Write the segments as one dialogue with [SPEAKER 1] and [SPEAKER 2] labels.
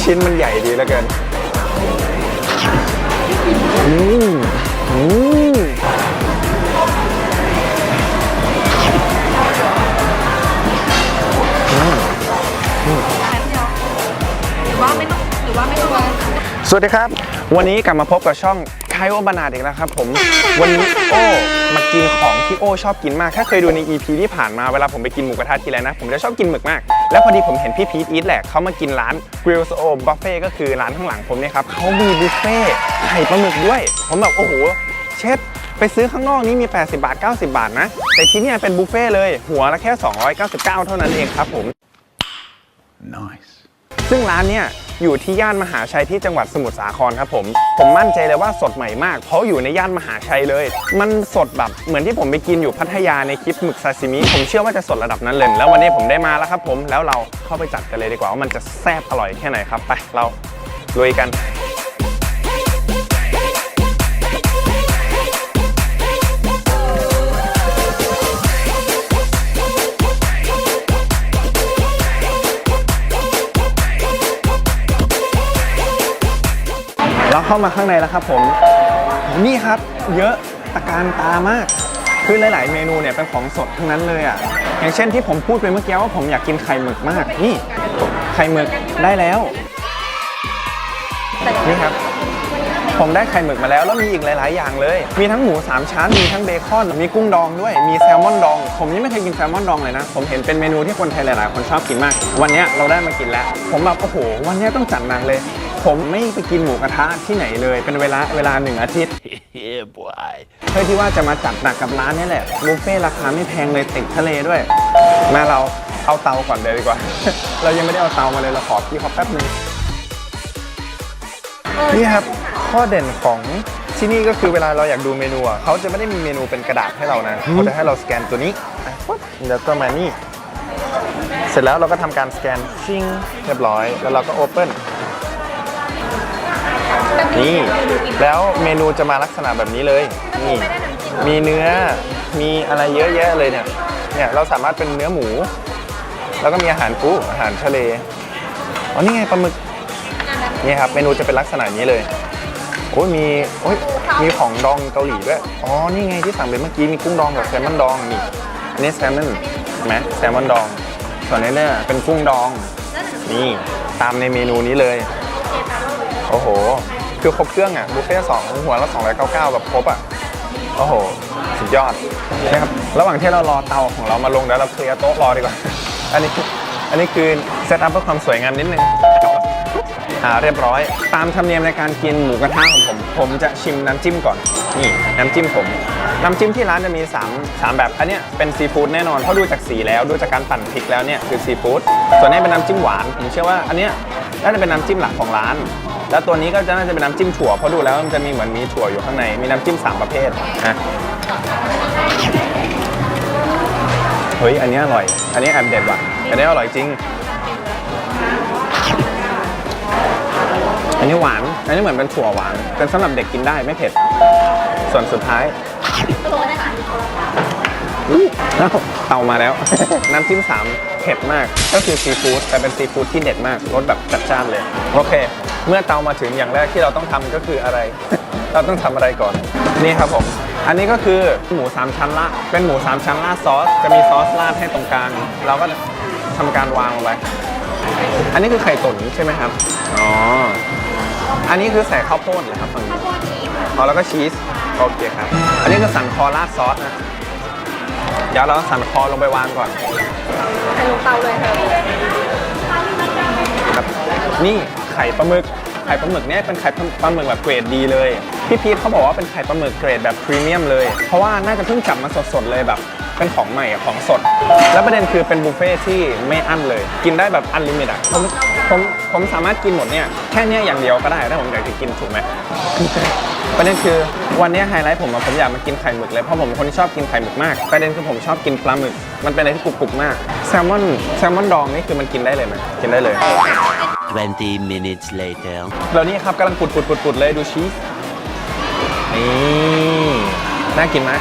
[SPEAKER 1] ชิ้นมันใหญ่ดีเหลือเกินอืมอืม
[SPEAKER 2] หรือว่าไม่ต้องหรือว่าไม่ต้อง
[SPEAKER 1] สวัสดีครับ วันนี้กลับมาพบกับช่อง ไคโอบานาดอีกแล้วครับผมวันนี้โอ้มากินของที่โอชอบกินมาก ถ้าเคยดูใน EP ที่ผ่านมาเวลาผมไปกินหมูกระทะทีไรนะ ผมจะชอบกินหมึกมาก แล้วพอดีผมเห็นพี่พีทอีทแหละเขามากินร้าน Grill o Buffet ก็คือร้านข้างหลังผมเนี่ยครับเขามีบุฟเฟ่ไข่ปลาหมึกด้วย ผมแบบโอ้โหเช็ดไปซื้อข้างนอกนี่มี 80 บาท 90 บาทนะ แต่ที่นี่เป็นบุฟเฟ่เลย หัวละแค่ 299 เท่านั้นเองครับผม
[SPEAKER 3] Nice.
[SPEAKER 1] ซึ่งร้านเนี่ยอยู่ที่ย่านมหาชัยที่จังหวัดสมุทรสาครครับผม ผมมั่นใจเลยว่าสดใหม่มาก เพราะอยู่ในย่านมหาชัยเลย มันสดแบบเหมือนที่ผมไปกินอยู่พัทยาในคลิปหมึกซาซิมิผมเชื่อว่าจะสดระดับนั้นเลยแล้ววันนี้ผมได้มาแล้วครับผมแล้วเราเข้าไปจัดกันเลยดีกว่าว่ามันจะแซ่บอร่อยแค่ไหนครับไปเราลุยกัน เราเข้ามาข้างในแล้วครับผม นี่ครับเยอะตะการตามาก คือหลาย ๆ เมนูเนี่ยเป็นของสดทั้งนั้นเลยอะ อย่างเช่นที่ผมพูดไปเมื่อกี้ว่าผมอยากกินไข่หมึกมาก นี่ ไข่หมึกได้แล้ว นี่ครับ ผมได้ไข่หมึกมาแล้ว แล้วมีอีกหลาย ๆ อย่างเลย มีทั้งหมู3ชั้น มีทั้งเบคอน มีกุ้งดองด้วย มีแซลมอนดอง ผมยังไม่เคยกินแซลมอนดองเลยนะ ผมเห็นเป็นเมนูที่คนไทยหลาย ๆ คนชอบกินมาก วันนี้เราได้มากินแล้ว ผมแบบโอ้โห วันนี้ต้องจัดหนักเลย ผมไม่ไปกินหมูกระทะที่ไหนเลย เป็นเวลาเวลาหนึ่งอาทิตย์
[SPEAKER 3] Yeah, boy.
[SPEAKER 1] เพื่อที่ว่าจะมาจัดหนักกับร้านนี้แหละบุฟเฟ่ต์ราคาไม่แพงเลยติดทะเลด้วยมาเราเอาเตาก่อนเลยดีกว่า เรายังไม่ได้เอาเตามาเลยเราขอพี่เขาแป๊บนึงนี่ครับข้อเด่นของที่นี่ก็คือเวลาเราอยากดูเมนูอะเขาจะไม่ได้มีเมนูเป็นกระดาษให้เรานะเขาจะให้เราสแกนตัวนี้อะปุ๊บแล้วก็มานี่ เสร็จแล้วเราก็ทำการสแกนชิงเรียบร้อย แล้วเราก็โอเปิล นี่ แล้วเมนูจะมาลักษณะแบบนี้เลย นี่ มีเนื้อ มีอะไรเยอะแยะเลยเนี่ย เนี่ยเราสามารถเป็นเนื้อหมู แล้วก็มีอาหารปูอาหารทะเล อ๋อ นี่ไงปลาหมึก นี่ครับ เมนูจะเป็นลักษณะนี้เลย โอ้ยมีโอ้ยมีของดองเกาหลีด้วย อ๋อ นี่ไงที่สั่งไปเมื่อกี้ มีกุ้งดองกับแซลมอนดองนี่ อันนี้แซลมอนเห็นไหมแซลมอนดอง ส่วนนี้เนี่ยเป็นกุ้งดอง นี่ ตามในเมนูนี้เลย โอ้โห คือครบเครื่องอะบุฟเฟ่สองหัวละ299แบบครบอะโอ้โหสุดยอดนะครับระหว่างที่เรารอเตาของเรามาลงเดี๋ยวเราเคลียร์โต๊ะรอดีกว่า อันนี้อันนี้คือเซตอัพเพื่อความสวยงามนิดนึงอ่าเรียบร้อย ตามธรรมเนียมในการกินหมูกระทะของผม ผมจะชิมน้ำจิ้มก่อน นี่น้ำจิ้มผม น้ำจิ้มที่ร้านจะมี 3 3 แบบ อันเนี้ยเป็นซีฟู้ดแน่นอน เพราะดูจากสีแล้วดูจากการปั่นพริกแล้วเนี่ยคือซีฟู้ดส่วนนี้เป็นน้ำจิ้มหวาน ผมเชื่อว่าอันเนี้ยน่าจะเป็นน้ำจิ้มหลักของร้าน แล้วตัวนี้ก็จะน่าจะเป็นน้ำจิ้มถั่วเพราะดูแล้วมันจะมีเหมือนมีถั่วอยู่ข้างใน มีน้ำจิ้มสามประเภทนะเฮ้ย อันนี้อร่อย อันนี้แอบเด็ดว่ะ อันนี้อร่อยจริง อันนี้หวาน อันนี้เหมือนเป็นถั่วหวาน เป็นสำหรับเด็กกินได้ไม่เผ็ด ส่วนสุดท้ายเอ้าเตามาแล้ว น้ำจิ้มสามเผ็ดมาก ก็คือซีฟู้ดแต่เป็นซีฟู้ดที่เด็ดมากรสแบบจัดจ้านเลย โอเค เมื่อเตามาถึงอย่างแรกที่เราต้องทำก็คืออะไร เราต้องทำอะไรก่อน นี่ครับผม อันนี้ก็คือหมูสามชั้นละ เป็นหมูสามชั้นราดซอส จะมีซอสราดให้ตรงกลาง เราก็ทำการวางลงไป อันนี้คือไข่ตุ๋นใช่ไหมครับ อ๋อ อันนี้คือใส่ข้าวโพดเหรอครับฝั่งนี้อ๋อแล้วก็ชีส โอเคครับ อันนี้คือสันคอราดซอสนะ เดี๋ยวเราสันคอลงไปวางก่อน
[SPEAKER 2] ใส่ลงเตาเลยเธอ
[SPEAKER 1] ครับนี่ไข่ปลาหมึกไข่ปลาหมึกเนี่ยเป็นไข่ปลาหมึกแบบเกรดดีเลย พี่พีทเขาบอกว่าเป็นไข่ปลาหมึกเกรดแบบพรีเมียมเลย เพราะว่าน่าจะเพิ่งจับมาสดๆเลยแบบเป็นของใหม่ของสด แล้วประเด็นคือเป็นบุฟเฟ่ที่ไม่อั้นเลย กินได้แบบอันลิมิตอะผมผมผมสามารถกินหมดเนี่ยแค่เนี้ยอย่างเดียวก็ได้ถ้าผมอยากจะกินถูกไหมประเด็นคือวันนี้ไฮไลท์ผมอะผมอยากมากินไข่หมึกเลยเพราะผมเป็นคนที่ชอบกินไข่หมึกมากประเด็นคือผมชอบกินปลาหมึกมันเป็นอะไรที่กรุบๆมากแซลมอนแซลมอนดองนี่คือมันกินได้เลยไหมกินได้เลย
[SPEAKER 3] 20 minutes later.
[SPEAKER 1] แล้วนี่ครับกำลังปุดปุดปุดปุดเลยดูชีสนี่น่ากินไหม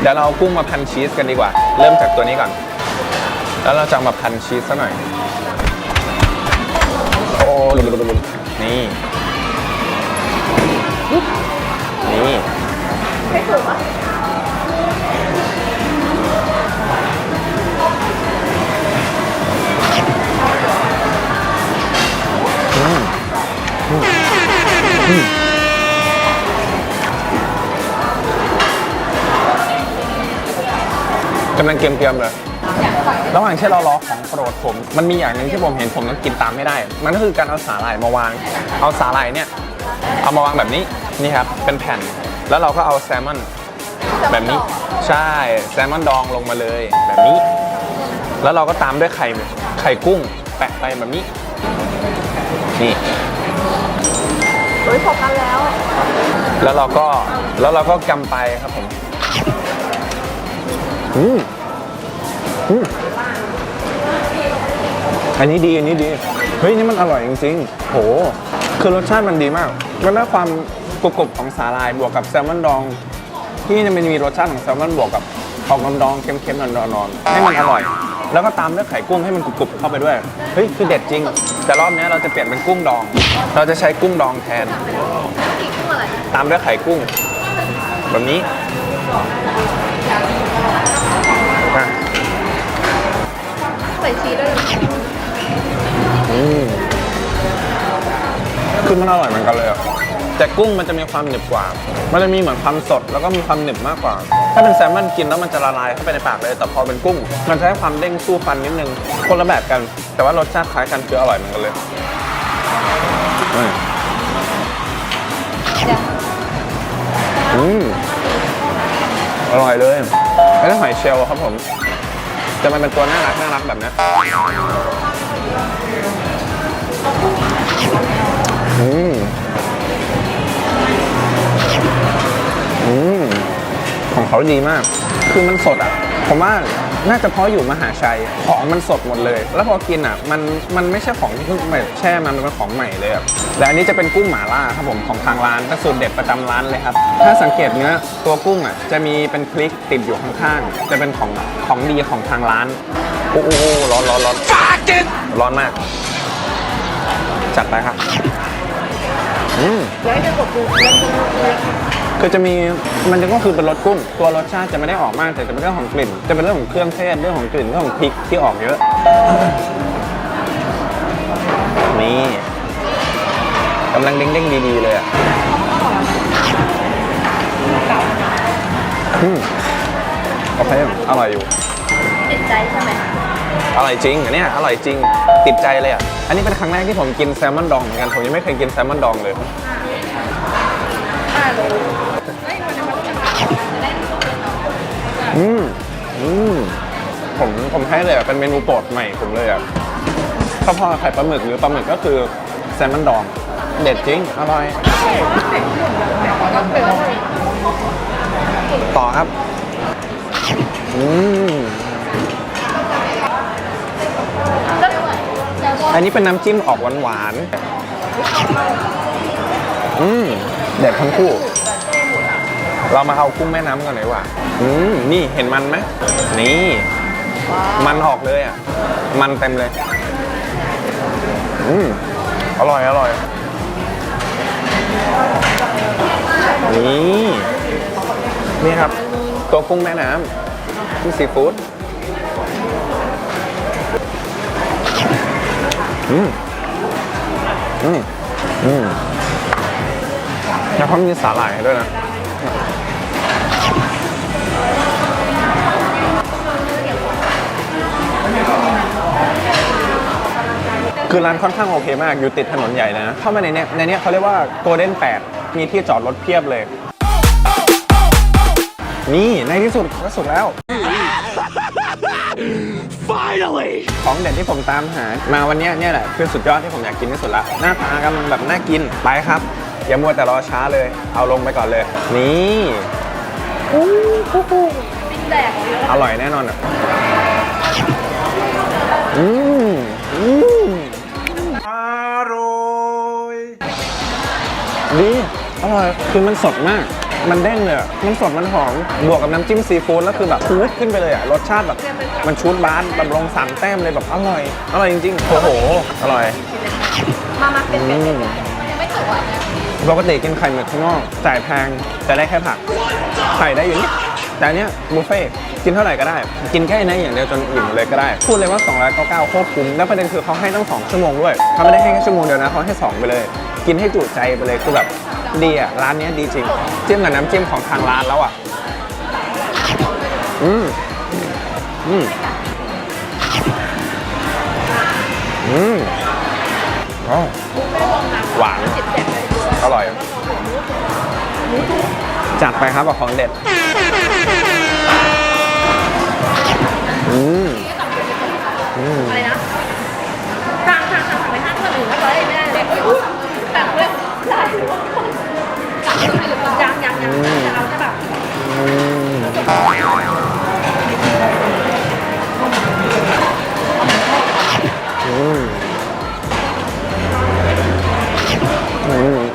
[SPEAKER 1] เดี๋ยวเราเอากุ้งมาพันชีสกันดีกว่า เริ่มจากตัวนี้ก่อน แล้วเราจะเอามาพันชีสซะหน่อย โอ้ลุลุลุลุนี่นี่
[SPEAKER 2] กำ
[SPEAKER 1] ลังเกรียมๆเลย ระหว่างที่เรารอของโปรดผม มันมีอย่างหนึ่งที่ผมเห็นผมต้องกินตามไม่ได้ มันก็คือการเอาสาหร่ายมาวาง เอาสาหร่ายเนี่ย เอามาวางแบบนี้ นี่ครับ เป็นแผ่น แล้วเราก็เอาแซลมอนแบบนี้ ใช่ แซลมอนดองลงมาเลยแบบนี้ แล้วเราก็ตามด้วยไข่ ไข่กุ้ง แปะไปแบบนี้ นี่
[SPEAKER 2] เฮ้ยพอกันแล้ว
[SPEAKER 1] แล้วเราก็แล้วเราก็กำไปครับผมอืมอืมอันนี้ดีอันนี้ดีเฮ้ยนี่มันอร่อยจริงๆโห คือรสชาติมันดีมาก มันได้ความกรุบๆของสาหร่ายบวกกับแซลมอนดอง ที่มันมีรสชาติของแซลมอนบวกกับออกน้ำดองเค็มๆนอนๆให้มันอร่อย แล้วก็ตามด้วยไข่กุ้งให้มันกรุบๆเข้าไปด้วย เฮ้ย คือเด็ดจริง แต่รอบนี้เราจะเปลี่ยนเป็นกุ้งดอง เราจะใช้กุ้งดองแทน ตามด้วยไข่กุ้ง แบบนี้
[SPEAKER 2] ใส่ชีสด้วย
[SPEAKER 1] อืมคือมันอร่อยเหมือนกันเลยอะ แต่กุ้งมันจะมีความหนึบกว่า มันจะมีเหมือนความสดแล้วก็มีความหนึบมากกว่า ถ้าเป็นแซลมอนกินแล้วมันจะละลายเข้าไปในปากเลย แต่พอเป็นกุ้ง มันจะให้ความเด้งสู้ฟันนิดนึง คนละแบบกัน แต่ว่ารสชาติคล้ายกันคืออร่อยเหมือนกันเลยอืม
[SPEAKER 2] เดี๋ยว
[SPEAKER 1] อืมอร่อยเลยอันนี้หอยเชลล์ครับผม จะมันเป็นตัวน่ารักน่ารักแบบเนี้ ของเขาดีมาก คือมันสดอะผมว่าน่าจะเพราะอยู่มหาชัยของมันสดหมดเลย แล้วพอกินอะมันมันไม่ใช่ของที่เพิ่งแบบแช่มามันเป็นของใหม่เลยอะและอันนี้จะเป็นกุ้งหม่าล่าครับผมของทางร้านเป็นสูตรเด็ดประจำร้านเลยครับ ถ้าสังเกตเนื้อตัวกุ้งอะจะมีเป็นพริกติดอยู่ข้างๆจะเป็นของของดีของทางร้าน โอ้โหร้อนร้อนร้อนร้อนมาก จัดไปครับอืม
[SPEAKER 2] เดี๋ยวให้จะกดดูเล่นดูเลย
[SPEAKER 1] คือจะมีมันจะก็คือเป็นรสกุ้ง ตัวรสชาติจะไม่ได้ออกมากแต่จะเป็นเรื่องของกลิ่น จะเป็นเรื่องของเครื่องเทศเรื่องของกลิ่นเรื่องของพริกที่ออกเยอะนี่กำลังเด้งๆดีๆเลยอะอืมโอเคอร่อยอยู่
[SPEAKER 2] ติดใจใช่ไหม
[SPEAKER 1] อร่อยจริงอันเนี้ยอร่อยจริงติดใจเลยอะอันนี้เป็นครั้งแรกที่ผมกินแซลมอนดองเหมือนกันผมยังไม่เคยกินแซลมอนดองเลย
[SPEAKER 2] อืม
[SPEAKER 1] อืมผมผมให้เลยอะเป็นเมนูโปรดใหม่ผมเลยอะข้าวพอไข่ปลาหมึกหรือปลาหมึกก็คือแซลมอนดอง เด็ดจริง อร่อย ต่อครับ อืมอันนี้เป็นน้ำจิ้มออกหวานๆอืมเด็ดทั้งคู่ เรามาเอากุ้งแม่น้ำกันหน่อยว่าอืมนี่เห็นมันไหมนี่ มันออกเลยอะ มันเต็มเลย อืมอร่อยอร่อย นี่ นี่ครับ ตัวกุ้งแม่น้ำกุ้งซีฟู้ดอืมอืมอืมแล้วเขามีสาหร่ายด้วยนะ คือร้านค่อนข้างโอเคมาก อยู่ติดถนนใหญ่เลยนะ เข้ามาในเนี้ยในเนี้ยเขาเรียกว่าโกลเด้น8มีที่จอดรถเพียบเลย นี่ในที่สุดก็สุดแล้ว
[SPEAKER 3] Finally!
[SPEAKER 1] ของเด็ดที่ผมตามหา มาวันเนี้ยเนี่ยแหละคือสุดยอดที่ผมอยากกินที่สุดละ หน้าตากำลังแบบน่ากิน ไปครับ อย่ามัวแต่รอช้าเลย เอาลงไปก่อนเลย นี่
[SPEAKER 2] ปิ้งแดกเยอะ
[SPEAKER 1] อร่อยแน่นอนอะอืม อร่อยคือมันสดมาก มันเด้งเลยอะมันสดมันหอม บวกกับน้ำจิ้มซีฟู้ดแล้วคือแบบฟูดขึ้นไปเลยอะ รสชาติแบบ มันชูดบานแบบลงสามแต้มเลยแบบอร่อย อร่อยจริงๆ โอ้โห อร่อย
[SPEAKER 2] มามาเป็นเป็นเป็นมันยังไม่สุกอะ
[SPEAKER 1] ปกติกินไข่หมึกข้างนอกจ่ายแพงแต่ได้แค่ผัก ไข่ได้อยู่นี่แต่อันเนี้ยบุฟเฟ่ต์กินเท่าไหร่ก็ได้ กินแค่นี้อย่างเดียวจนอิ่มเลยก็ได้ พูดเลยว่า 299โคตรคุ้มแล้วประเด็นคือเขาให้ตั้ง2ชั่วโมงด้วยเขาไม่ได้ให้แค่ชั่วโมงเดียวนะเขาให้ 2 ไปเลย กินให้จุใจไปเลยคือแบบ ดีอะ ร้านเนี้ยดีจริง จิ้มกับน้ำจิ้มของทางร้านแล้วอะ อืม อืม อืมอ๋อหวาน อร่อย จัดไปครับกับของเด็ด อืม อืม
[SPEAKER 2] อะไรนะทางทางทางไปห้างคนอื่นแล้วก็ไม่ได้เลยอุ้ยแบบเว้ย ได้ยังยังยังแต่เราจะแบบ
[SPEAKER 1] อืมอืม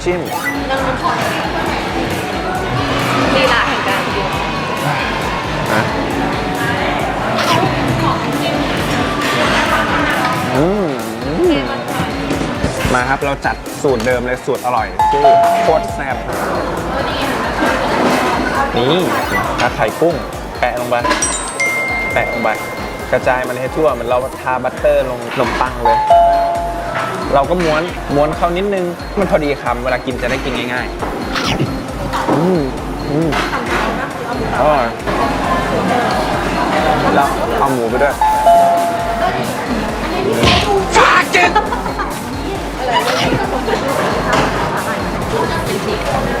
[SPEAKER 1] ำจิ้ม
[SPEAKER 2] นั่งมันถอดลีลาแห่งการกิน
[SPEAKER 1] นะอืมมาครับเราจัดสูตรเดิมเลยสูตรอร่อยที่โคตรแซ่บนี่ถ้าไข่กุ้ง แปะลงไปแปะลงไปกระจายมันให้ทั่วเหมันเราทาบัตเตอร์ลงขนมปังเลย เราก็ม้วนม้วนเข้านิดนึง มันพอดีคำเวลากินจะได้กินง่ายๆ อืมอืมอร่อยแล้วเอาหมูไปด้วย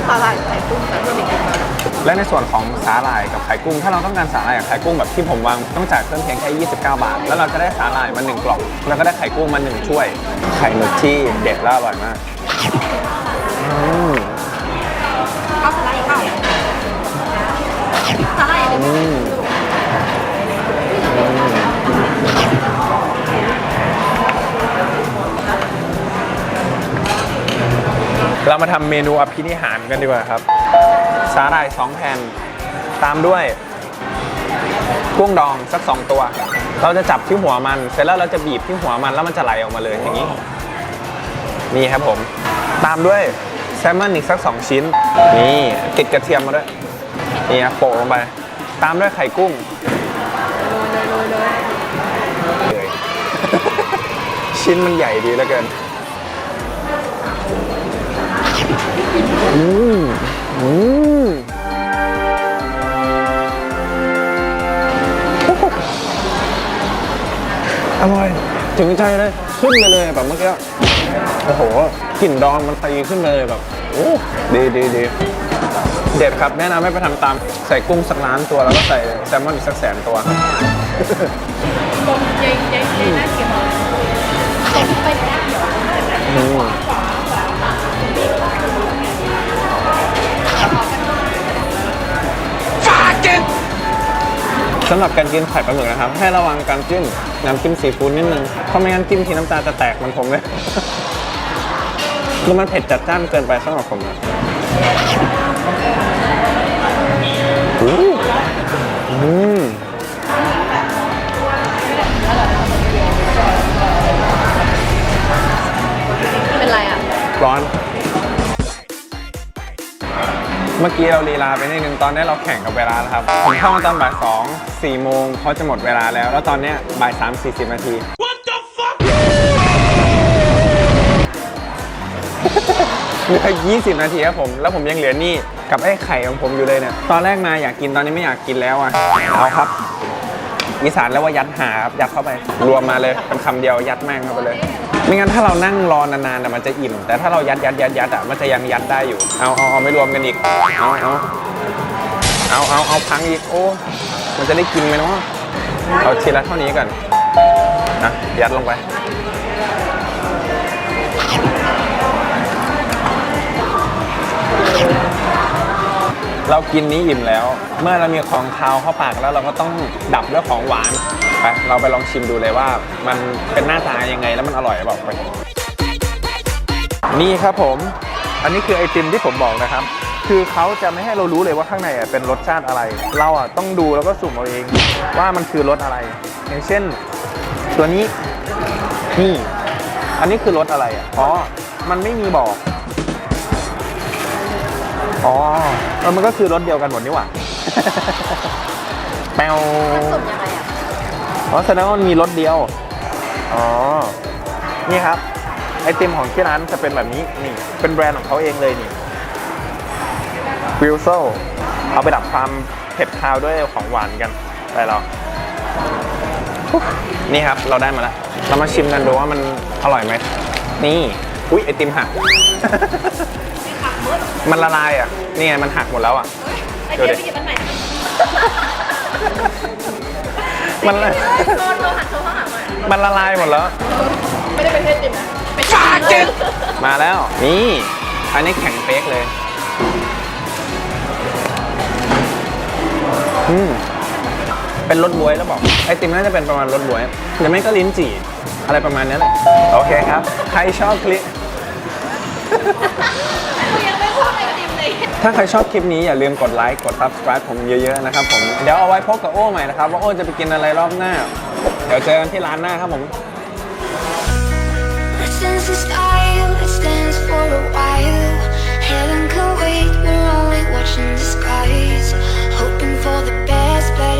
[SPEAKER 2] ปลาไหลไข่กุ้งแต่ไม่มี
[SPEAKER 1] และในส่วนของสาหร่ายกับไข่กุ้ง ถ้าเราต้องการสาหร่ายกับไข่กุ้งแบบที่ผมวางต้องจ่ายเพิ่มเพียงแค่ 29 บาท แล้วเราจะได้สาหร่ายมาหนึ่งกล่องแล้วก็ได้ไข่กุ้งมาหนึ่งถ้วย ไข่หมึกที่เด็ดและอร่อยมากอืม
[SPEAKER 2] เอาสาหร่ายอีกเปล่าสาหร่ายอย่าง
[SPEAKER 1] อื
[SPEAKER 2] นี้
[SPEAKER 1] มเรามาทำเมนูอภินิหารกันดีกว่าครับ สาหร่ายสองแผ่น ตามด้วยกุ้งดองสักสองตัว เราจะจับที่หัวมัน เสร็จแล้วเราจะบีบที่หัวมันแล้วมันจะไหลออกมาเลยอย่างนี้ นี่ครับผม ตามด้วยแซลมอนอีกสักสองชิ้น นี่ติดกระเทียมมาด้วย นี่ครับโปะลงไป ตามด้วยไข่กุ้งชิ้นมันใหญ่ดีเหลือเกิน อืมอืม ถึงใจเลยขึ้นไปเลยแบบเมื่อกี้โอ้โหกลิ่นดองมันตีขึ้นมาเลยแบบโอ้ดีดีดีเด็ดครับแนะนำให้ไปทำตามใส่กุ้งสักล้านตัวแล้วก็ใส่แซลมอนอีกสักแสนตัว
[SPEAKER 2] ตรงเจ๊เจ๊เจ๊น่าเกลียดมากตรงไปได้เหรอ
[SPEAKER 1] อืมสำหรับการกินไข่ปลาหมึกนะครับ ให้ระวังการจิ้ม น้ำจิ้มซีฟู้ดนิดนึงเพราะไม่งั้นจิ้มทีน้ำตาจะแตกเหมันผมเลยคือมันเผ็ดจัดจ้านเกินไปสำหรับผมนะอู้อืม
[SPEAKER 2] เป็นไรอะ
[SPEAKER 1] ร้อน เมื่อกี้เราลีลาไปนิดนึงตอนนี้เราแข่งกับเวลาแล้วครับผมเข้ามาตอนบ่ายสองสี่โมงเขาจะหมดเวลาแล้ว แล้วตอนเนี้ยบ่ายสามสี่สิบนาที What the fuck เหลือ20 นาทีครับผม แล้วผมยังเหลือนี่กับไอ้ไข่ของผมอยู่เลยเนี่ย ตอนแรกมาอยากกิน ตอนนี้ไม่อยากกินแล้วอะ เอาครับ มีสารแล้วว่ายัดหาครับ ยัดเข้าไป รวมมาเลยเป็นคำเดียวยัดแม่งเข้าไปเลย ไม่งั้นถ้าเรานั่งรอนานๆน่ะมันจะอิ่ม แต่ถ้าเรายัดยัดยัดยัดอะมันจะยังยัดได้อยู่ เอาเอาเอาไม่รวมกันอีก เอาเอาเอาเอาเอาพังอีกโอ้ มันจะได้กินไหมเนาะเอาทีละเท่านี้ก่อนนะยัดลงไป เรากินนี้อิ่มแล้ว เมื่อเรามีของคาวเข้าปากแล้วเราก็ต้องดับด้วยของหวานไปเราไปลองชิมดูเลยว่า มันเป็นหน้าตายังไงแล้วมันอร่อยหรือเปล่าไปนี่ครับผม อันนี้คือไอติมที่ผมบอกนะครับ คือเขาจะไม่ให้เรารู้เลยว่าข้างในเป็นรสชาติอะไร เราอะต้องดูแล้วก็สุ่มเอาเองว่ามันคือรสอะไร อย่างเช่น ตัวนี้นี่อันนี้คือรสอะไรอะอ๋อมันไม่มีบอก อ๋อเออมันก็คือรถเดียวกันหมดนี่หว่า แปว
[SPEAKER 2] สุ่มยังไงอะ
[SPEAKER 1] อ๋อแสดงว่ามันมีรถเดียว อ๋อ นี่ครับ ไอติมของที่ร้านจะเป็นแบบนี้ นี่ เป็นแบรนด์ของเขาเองเลยนี่วิลโซเอาไปดับความเผ็ดคาวด้วยของหวานกันไปเรา นี่ครับเราได้มาแล้ว เรามาชิมกันดูว่ามันอร่อยไหม นี่ อุ้ยไอติมหัก มันละลายอะ นี่ไงมันหักหมดแล้วอะ
[SPEAKER 2] ไอเดียไปหยิบอันไหน
[SPEAKER 1] มันละ
[SPEAKER 2] โดนโดนหันโทรข้างหลังหน่อย
[SPEAKER 1] มันละลายหมดแล้ว
[SPEAKER 2] ไม่ได้เป็นเทศจิมนะเป็นชาเจ็บ
[SPEAKER 1] มาแล้ว นี่ อันนี้แข็งเป๊กเลย อืม เป็นรสบวยแล้วบอก ไอติมน่าจะเป็นประมาณรสบวยหรือไม่ก็ลิ้นจี่ อะไรประมาณนี้แหละ โอเคครับ ใครชอบคลิป ถ้าใครชอบคลิปนี้อย่าลืมกดไลค์กด subscribe ผมเยอะๆนะครับผม เดี๋ยวเอาไว้พบกับโอ้ใหม่นะครับ ว่าโอ้จะไปกินอะไรรอบหน้า เดี๋ยวเจอกันที่ร้านหน้าครับผม
[SPEAKER 4] Lessons in style, it stands for a while. Heaven can wait, we're only watching the skies. Hoping for the best, but